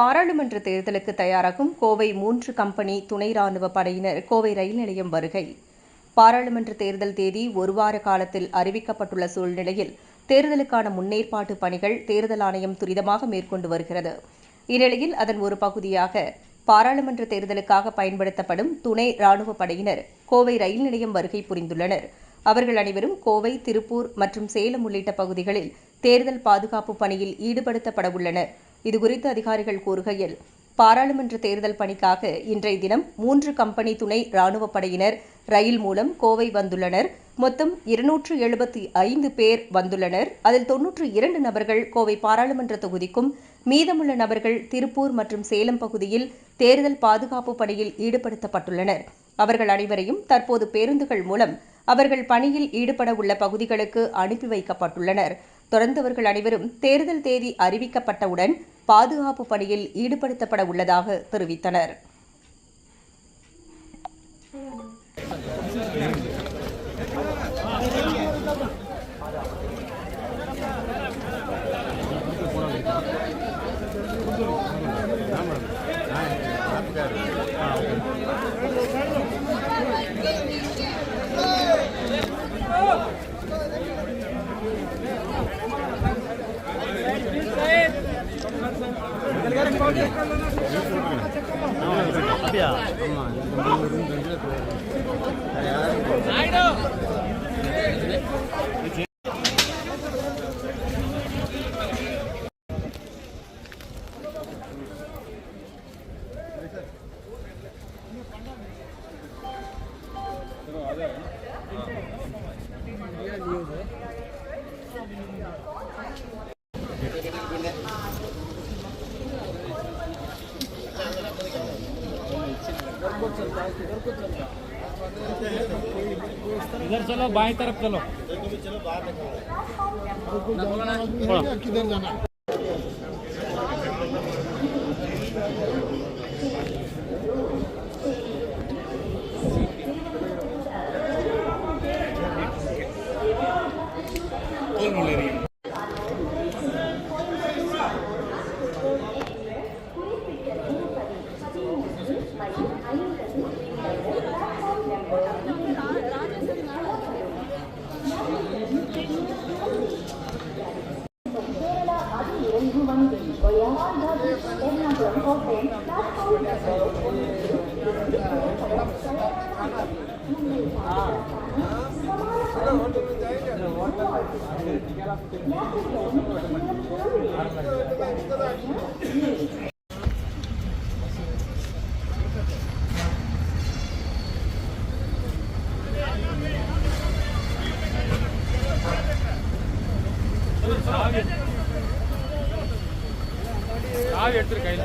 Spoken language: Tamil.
பாராளுமன்ற தேர்தலுக்கு தயாராகும் கோவை மூன்று கம்பெனி துணை ராணுவ படையினர் கோவை ரயில் நிலையம் வருகை. பாராளுமன்ற தேர்தல் தேதி ஒரு வார காலத்தில் அறிவிக்கப்பட்டுள்ள சூழ்நிலையில் தேர்தலுக்கான முன்னேற்பாட்டு பணிகள் தேர்தல் ஆணையம் துரிதமாக மேற்கொண்டு வருகிறது. இந்நிலையில் அதன் ஒரு பகுதியாக பாராளுமன்ற தேர்தலுக்காக பயன்படுத்தப்படும் துணை ராணுவ படையினர் கோவை ரயில் நிலையம் வருகை புரிந்துள்ளனர். அவர்கள் அனைவரும் கோவை திருப்பூர் மற்றும் சேலம் உள்ளிட்ட பகுதிகளில் தேர்தல் பாதுகாப்பு பணியில் ஈடுபடுத்தப்பட உள்ளனர். இதுகுறித்து அதிகாரிகள் கூறுகையில் பாராளுமன்ற தேர்தல் பணிக்காக இன்றைய தினம் மூன்று கம்பெனி துணை ராணுவப் படையினர் ரயில் மூலம் கோவை வந்துள்ளனர். மொத்தம் இருநூற்று எழுபத்தி ஐந்து பேர் வந்துள்ளனர். அதில் தொன்னூற்று இரண்டு நபர்கள் கோவை பாராளுமன்ற தொகுதிக்கும் மீதமுள்ள நபர்கள் திருப்பூர் மற்றும் சேலம் பகுதியில் தேர்தல் பாதுகாப்பு பணியில் ஈடுபடுத்தப்பட்டுள்ளனர். அவர்கள் அனைவரையும் தற்போது பேருந்துகள் மூலம் அவர்கள் பணியில் ஈடுபட உள்ள பகுதிகளுக்கு அனுப்பி வைக்கப்பட்டுள்ளனர். தொடர்ந்தவர்கள் அனைவரும் தேர்தல் தேதி அறிவிக்கப்பட்டவுடன் பாதுகாப்பு பணியில் ஈடுபடுத்தப்பட உள்ளதாக தெரிவித்தனர். அப்படியா ஆமாம் इधर चलो बाई तरफ़ चलो। किधर जाना कौन बोले रही है? ஆவி எடுத்துரு கையில்.